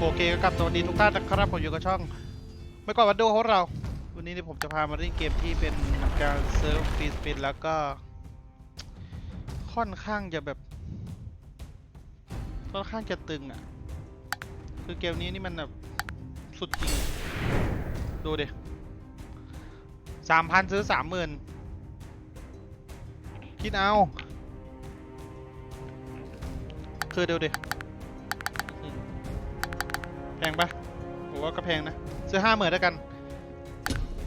โอเคก็กลับสวัสดีทุกท่านนะครับผมอยู่กับช่อง ไม่ก่อนวันดูของเรา วันนี้เนี่ยผมจะพามาเล่นเกมที่เป็นการเซิร์ฟฟรีสปินแล้วก็ ค่อนข้างจะแบบ ค่อนข้างจะตึงอะ คือเกมนี้นี่มันแบบสุดจริง ดูดิสามพันซื้อสามหมื่นคิดเอา คือเดี๋ยวดิแพ งปะผมว่าก็แพงนะ ซื้อห้าหมื่นแล้วกัน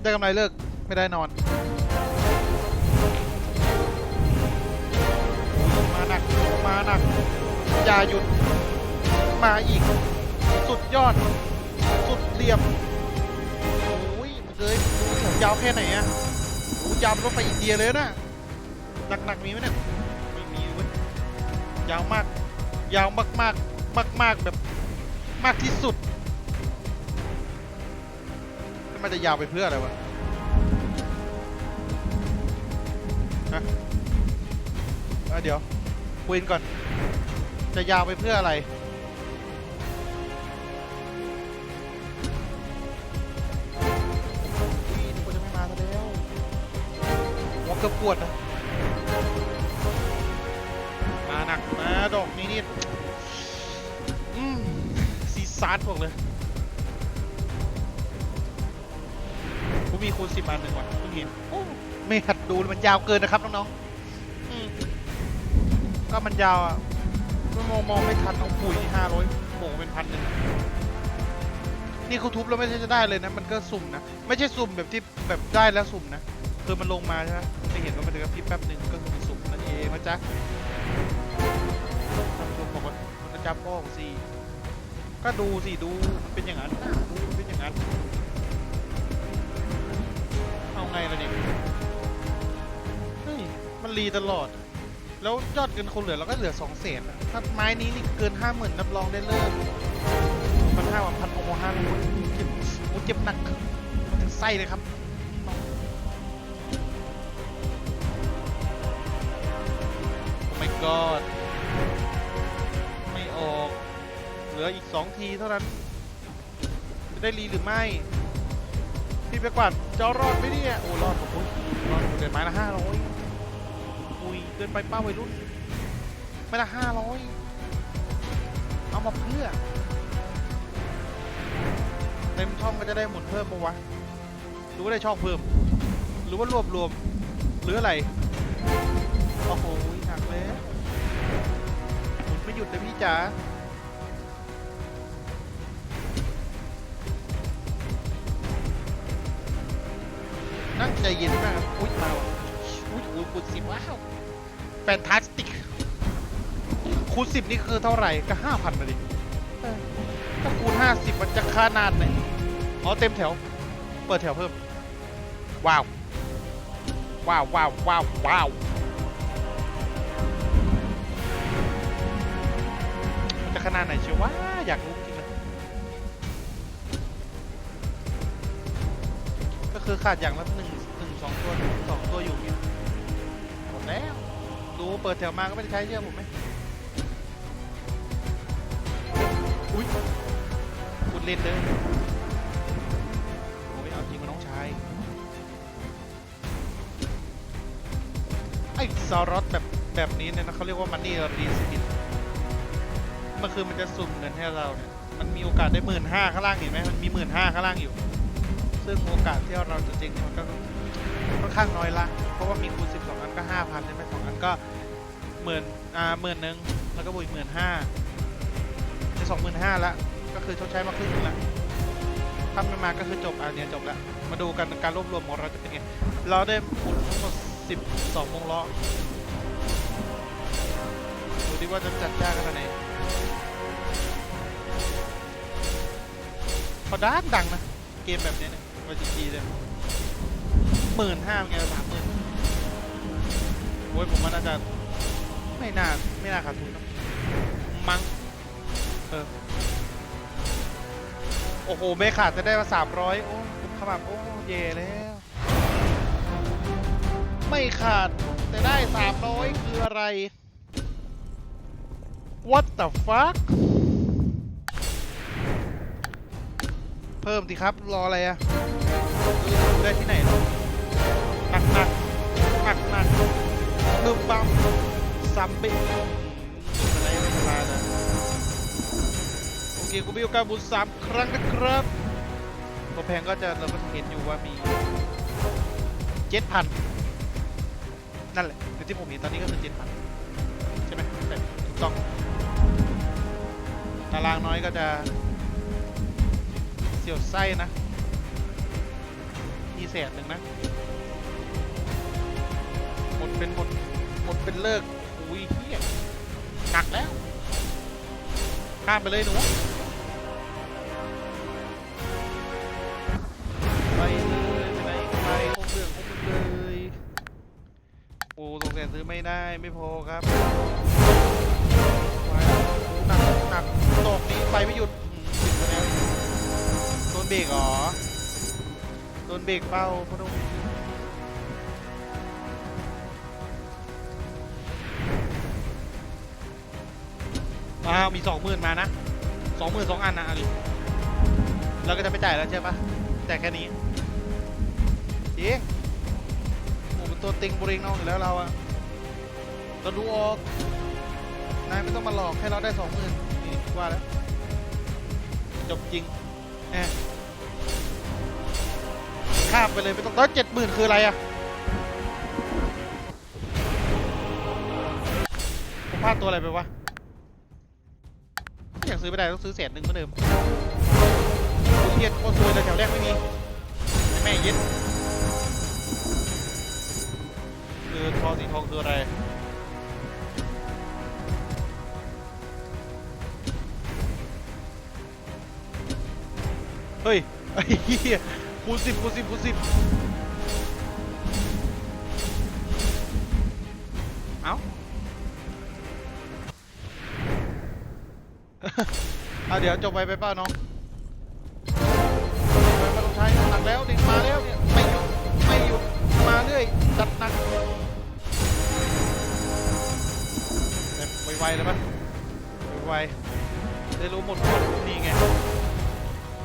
ได้กำไรเลิกไม่ได้นอน มาหนัก มาหนัก อย่าหยุด มาอีก สุดยอด สุดเหลี่ยมโอ้ยมันเลยแถวยาวแค่ไหนอะโอ้ยาวรถไฟอินเดียเลยนะหนักๆมีไหมเนี่ยไม่มีเว้ยยาวมาก ยาวมากมากมาก ๆ แบบมากที่สุด มันจะยาวไปเพื่ออะไรวะฮะเอ้ยเดี๋ยวคุยกันก่อน จะยาวไปเพื่ออะไรอุ๊ยนึกว่าจะไม่มาซะแล้วหัวเกือบปวดนะมาหนักมาดอกนี้นี่อืมซีซาร์ดบอกเลย กูมีคูณสิบอันหนึ่งว่ะเพิ่งเห็นโอ้ไม่หัดดูเลยมันยาวเกินนะครับน้องๆอืมก็มันยาวอะก็มองมองไม่ทันเอาปุ๋ยห้าร้อยโหงเป็นพันหนึ่งนี่เขาทุบแล้วไม่ใช่จะได้เลยนะ มันก็สุ่มนะ ไม่ใช่สุ่มแบบที่แบบได้แล้วสุ่มนะ คือมันลงมาใช่ไหมไม่เห็นว่ามันจะกระพริบแป๊บหนึ่งก็คือมันสุ่มนั่นเองนะจ๊ะท่านผู้ชมบอกว่ามันจะจับป้องสิก็ดูสิดูมันเป็นอย่างนั้นนะดูมันเป็นอย่างนั้นเอา ไงล่ะเนี่ยเฮ้ยมันรีตลอดแล้วยอดเงินคนเหลือเราก็เหลือสองเศษอะถ้าไม้นี้นี่เกินห้าหมื่นรับรองได้เลิกพันห้าวันพันโอโมห้าลูกเจ็บโอ้เจ็บหนักมันถึงไส้เลยครับน้องโอ้ my god ไม่ออก เหลืออีกสองทีเท่านั้น จะได้รีหรือไม่ พี่ไปกวาดจะรอดไหมเนี่ย โอ้รอดผมอุ๊ยรอดเดินไม้ละห้าร้อยอุ้ยเดินไปเป้าวัยรุ่น ไม่ละห้าร้อยเอามาเพื่อ เต็มช่องก็จะได้หมุนเพิ่มปะวะหรือว่าได้ช่องเพิ่ม หรือว่ารวบรวม หรืออะไร โอ้โหหนักแล้วหมุนไม่หยุดเลยพี่จ๋า นั่งใจเย็นมากครับอุ้ยมาว่ะอุ้ยอุ้ยคูณสิบว้าวแฟนตาสติกคูณสิบนี่คือเท่าไหร่ก็ห้าพันมาดิเออถ้าคูณห้าสิบมันจะขนาดไหนอ๋อเต็มแถว เปิดแถวเพิ่ม ว้าว ว้าวว้าวว้าวว้าวมันจะขนาดไหนเชียววะอยากรู้ คือขาดอย่างละหนึ่งหนึ่งสองตัวสองตัวอยู่เนี่ยหมดแล้ว ดูเปิดแถวมาก็ไม่ได้ใช้เชื่อผมไหมอุ้ยคุณเล่นเลยโอ้ยเอาจริงมาน้องชาย ไอ้ซารอสแบบแบบนี้เนี่ยนะเขาเรียกว่ามันนี่รีสปินมันคือมันจะสุ่มเงินให้เราเนี่ย มันมีโอกาสได้หมื่นห้าข้างล่างเห็นไหมมันมีหมื่นห้าข้างล่างอยู่ ซึ่งโอกาสที่เราจะจริงมันก็ค่อนข้างน้อยละ เพราะว่ามีคูณ 12 อันก็ 5,000ใช่ไหมสองอันก็หมื่นอ่าหมื่นหนึ่งแล้วก็บวกอีกหมื่นห้าในสองหมื่นห้าละ ก็คือชดใช้มาครึ่งนึงละถ้าไม่มาก็คือจบอันเนี้ยจบละ มาดูกันการรวบรวมของเราจะเป็นไง เราได้หมุนทั้งหมด 12วงล้อดูดิว่าจะจัดจ้างกันไหนเขาดังดังนะ เกมแบบนี้นี่ย มาจีจีเลยหมื่นห้าไงสามหมื่นโอ้ยผมว่าน่าจะไม่น่าไม่น่าขาดทุนนะมั้งเออโอ้โหไม่ขาดจะได้มาสามร้อยโอ้ผมขมับโอ้เย่แล้ว ไม่ขาดแต่ได้สามร้อยคืออะไร What the fuck เพิ่มสิครับ รออะไรอะดูได้ที่ไหนหรอหนักหนักหนักหนักบึ้มบัมซัมบิอะไรไม่เป็นไรนะโอเคกูมีโอกาสบุญสามครั้งนะครับตัวแพงก็จะเราก็จะเห็นอยู่ว่ามีเจ็ดพันนั่นแหละคือที่ผมเห็นตอนนี้ก็คือเจ็ดพันใช่ไหมใช่ถูกต้องตารางน้อยก็จะเสียวไส้นะ มีแสนหนึ่งนะ หมดเป็นหมด หมดเป็นเลิกอุ้ยเฮียหนักแล้ว ข้ามไปเลยหนูไปเลยไปไหนไปคงเรื่องคงมึงเลยโอ้สงแสนซื้อไม่ได้ไม่พอครับหนักหนักตกนี้ไปไม่หยุด นเบรกเหรอโดนเบรกเป้าพอดงอ้าวมีสองหมื่นมานะสองหมื่นสองอันนะเอะไรเราก็จะไม่จ่ายแล้วใช่ปะแต่ายแค่นี้จริงโอ้เป็นตัวติงบริงน้องอยู่แล้วเราอะเราดูออกนายไม่ต้องมาหลอกให้เราได้สองหมื่นนี่ว่าแล้วจบจริงแอบ ข้ามไปเลยไม่ต้องแล้วเจ็ดหมื่นคืออะไรอะผมพลาดตัวอะไรไปวะอยากซื้อไม่ได้ต้องซื้อแสนหนึ่งเหมือนเดิมโอ้ยเหี้ย็ดโคตรซวยเลยแถวแรกไม่มีแม่เย็ดคือทองสีทองคืออะไรเฮ้ยไอ้เหี้ย คูณสิบคูณสิบคูณสิบเอ้า เอาเดี๋ยวจบไปไปป้าน้องไปมาต้องใช้หนักแล้วดิมาแล้วเนี่ยไม่หยุดไม่หยุดมาเรื่อยจัดหนักแบบไวๆเลยปะไวๆได้รู้หมดหมดนี่ไง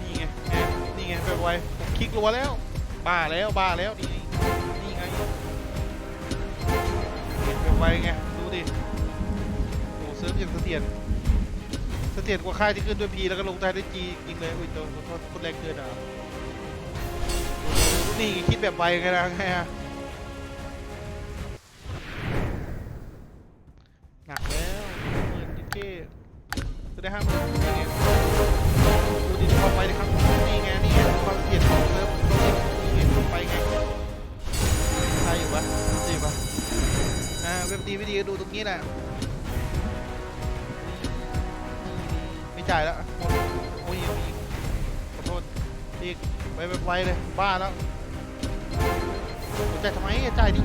นี่ไงแอบนี่ไงไปไว คลิกรัวแล้ว บ้าแล้วบ้าแล้วนี่นี่ไงไปไวไงดูดิโอ้เซิร์ฟอย่างเสถียรเสถียรกว่าค่ายที่ขึ้นด้วยพีแล้วก็ลงท้ด้วยจีจริงเลยอุ้ยตัวขอโทษคนแรงเกินอะนี่คิดแบบไวไงนะไงอะหนักแล้วหมื่นยิเก้จะได้ห้าหมื่นนี่ไงดูดิเข้าไปเลยครับนี่ไงนี่ไง เกลียดของเซิร์ฟโลกนี่ไงเข้าไปไงใช่อยู่ปะใช่อยู่ปะอ่าเว็บดีไม่ดีก็ดูตรงนี้แหละไม่จ่ายแล้วหมดโอ้ยขอโทษอีกไปไปไวเลยบ้าแล้วจ่ายทำไมจ่ายดิ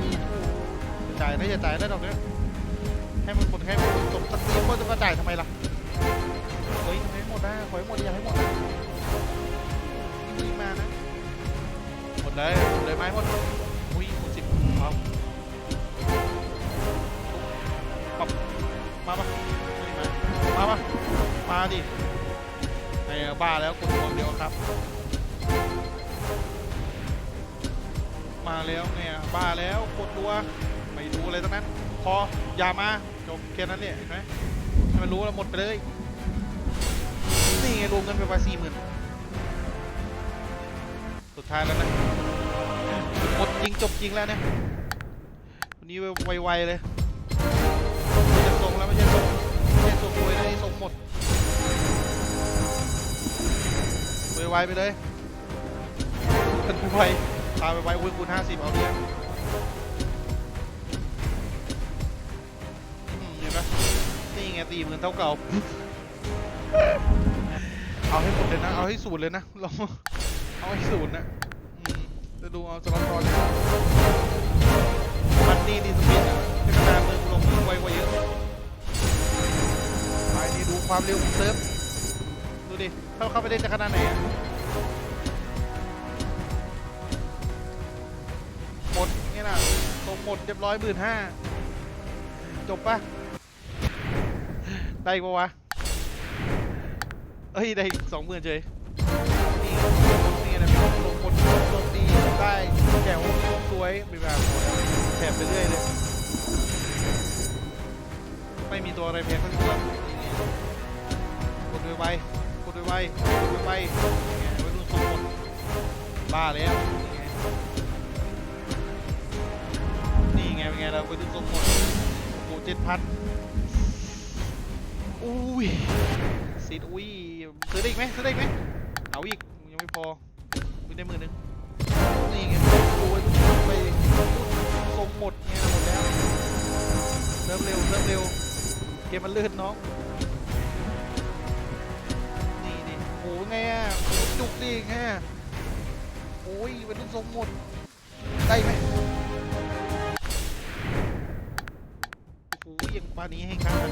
จ่ายนะอย่าจ่ายได้ดอกเนี้ยให้มันหมดให้มันจบสักทีก็จะมาจ่ายทำไมล่ะเฮ้ยให้หมดนะขอให้หมดอย่าให้หมดนะ นี่มานะ หมดเลยหมดเลยไหมหมดอุ้ยหมดสิบเอาปับมาปะมามาปะมาดิไอ้บ้าแล้วกดหัวเดียวครับ มาแล้วไงอะบ้าแล้วกดรัวไม่รู้อะไรทั้งนั้น พออย่ามาจบแค่นั้นเนี่ยเห็นไหมให้มันรู้แล้วหมดไปเลย นี่ไงรวมเงินไปประมาณสี่หมื่น สุดท้ายแล้วนะหมดจริงจบจริงแล้วเนี่ยวันนี้ไวๆเลยไม่ใช่ส่งแล้วไม่ใช่ส่งไม่ใช่ส่งรวยนะนี่ส่งหมดไวๆไปเลยเป็นไวพาไปไวอุ้ยคูณห้าสิบเอาเนี่ยอืมเห็นไหมนี่ไงตีหมื่นเท่าเก่า เอาให้หมดเลยนะ เอาให้ศูนย์เลยนะเรา เอาให้ศูนย์นะอืมจะดูเอาสล็อตก่อนเลยมันนี่ดีสปีดอะที่ขนาดมือลงมือไวกว่าเยอะไปนี่ดูความเร็วของเซิร์ฟ ดูดิ เข้าเข้าไปเล่นจะขนาดไหนอะหมดเนี่ยนะตรงหมดเรียบร้อยหมื่นห้า จบปะได้อีกปะวะ เอ้ย ได้สองหมื่นเฉย ได้แจ๋วสวยมีแบบแถบไปเรื่อยเลย ไม่มีตัวอะไรแพงเท่าช่กดไวไวกดไวไวกดไวไวไงไว้รุ่นสองคนบ้าแล้วนี่ไงนี่ไงเป็นไงเราไปรุ่นสองคนโอ้เจ็ดพันอุ้ยซีดอุ้ยซื้อได้อีกไหมซื้อได้อีกไหมเอาอีกยังไม่พอมีได้มื่นหนึง ริ่มเร็วเริ่มเร็วเกมมันลื่นน้องนี่นี่โอ้ไงอะจุกดิแค่โอ้ยเป็นรุ่นทรงหมดได้ไหมโอ้ยยังปานนี้ให้ครับ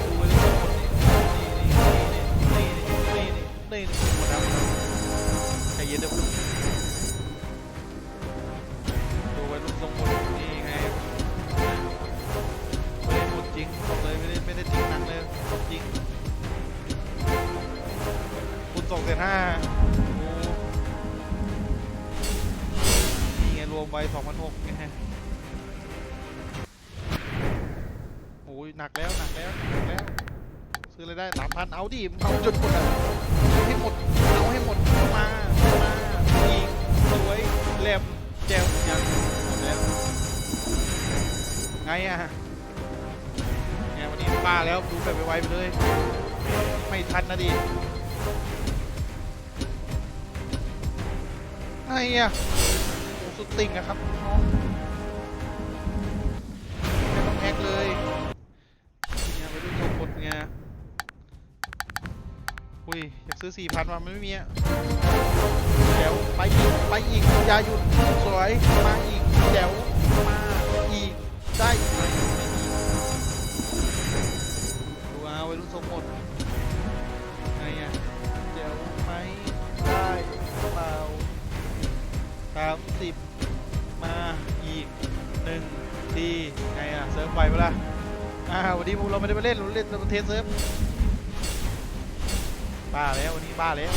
โอ้ยรุ่นทรงหมดนี่นี่นี่นี่นี่นี่นี่นี่หมดแล้วหมดแล้วใจเย็นเดี๋ยวดู นห้าโอ้นี่ไงรวมไปสองพันหกไงโอ้ยหนักแล้วหนักแล้วหนักแล้ว ซื้ออะไรได้สามพันเอาดิเอาจนหมดอะเอาให้หมดเอาให้หมดมามาอีกสวยแหลมแจ๋วยังหมดแล้วไงอะเนี่ยวันนี้ป้าแล้วดูแบบไวๆไปเลย ไม่ทันนะดิ ไงอะโอ้สุดติ่งอะครับน้องไม่ต้องแฮกเลยเนี่ยไปดูโชว์กดไงอุ้ย อยากซื้อสี่พันมาไม่มีอะเดี๋ยวไปอีกไปอีกอย่าหยุดสวย มาอีกเดี๋ยวมาอีก ได้ดูเอาไว้รุ่นทรงหมด สามสิบมาอีกหนึ่งทีไงอะเซิร์ฟไหวปล่ะอ่าวันนี้พวกเราไม่ได้มาเล่นเราเล่นเราเทสเซิร์ฟบ้าแล้ววันนี้บ้าแล้ว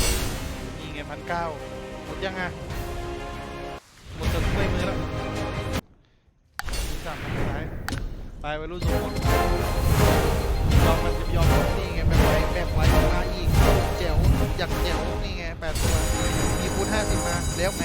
นี่ไงพันเก้าหมดยังอะหมดจนไม่มือแล้วสามพันสุดท้ายไปไว้รุ่นทรงหมดยอมมันจะยอมนี่ไงแบบไว้แบบไว้มาอีกเจ๋วอยากเจ๋วนี่ไงแปดตัวมีคูณห้าสิบมาแล้วไง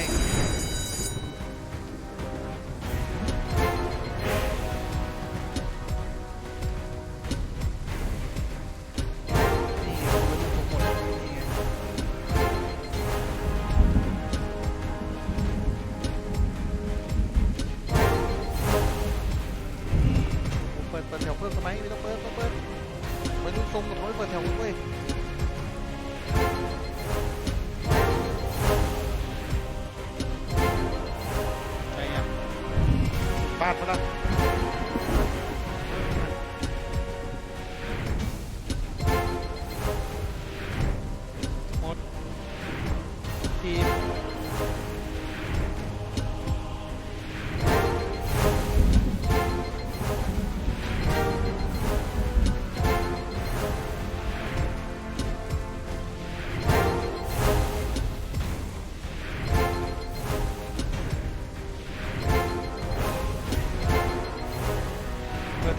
Bármula.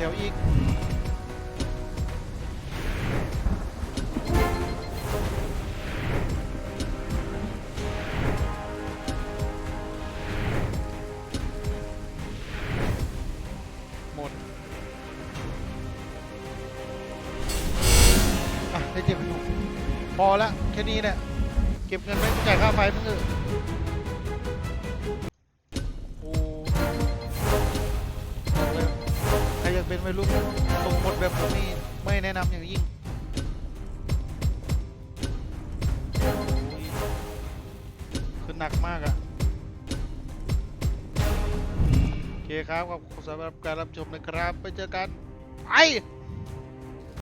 วอีกหมดอะได้เจ็บอยู่พอละแค่นี้แหละเก็บเงินไว้จ่ายค่าไฟมึงเถอะ เป็นวัยรุ่นส่งหมดแบบนี้ไม่แนะนำอย่างยิ่งคือหนักมากอะโอเคครับขอบคุณสำหรับการรับชมนะครับไปเจอกันไป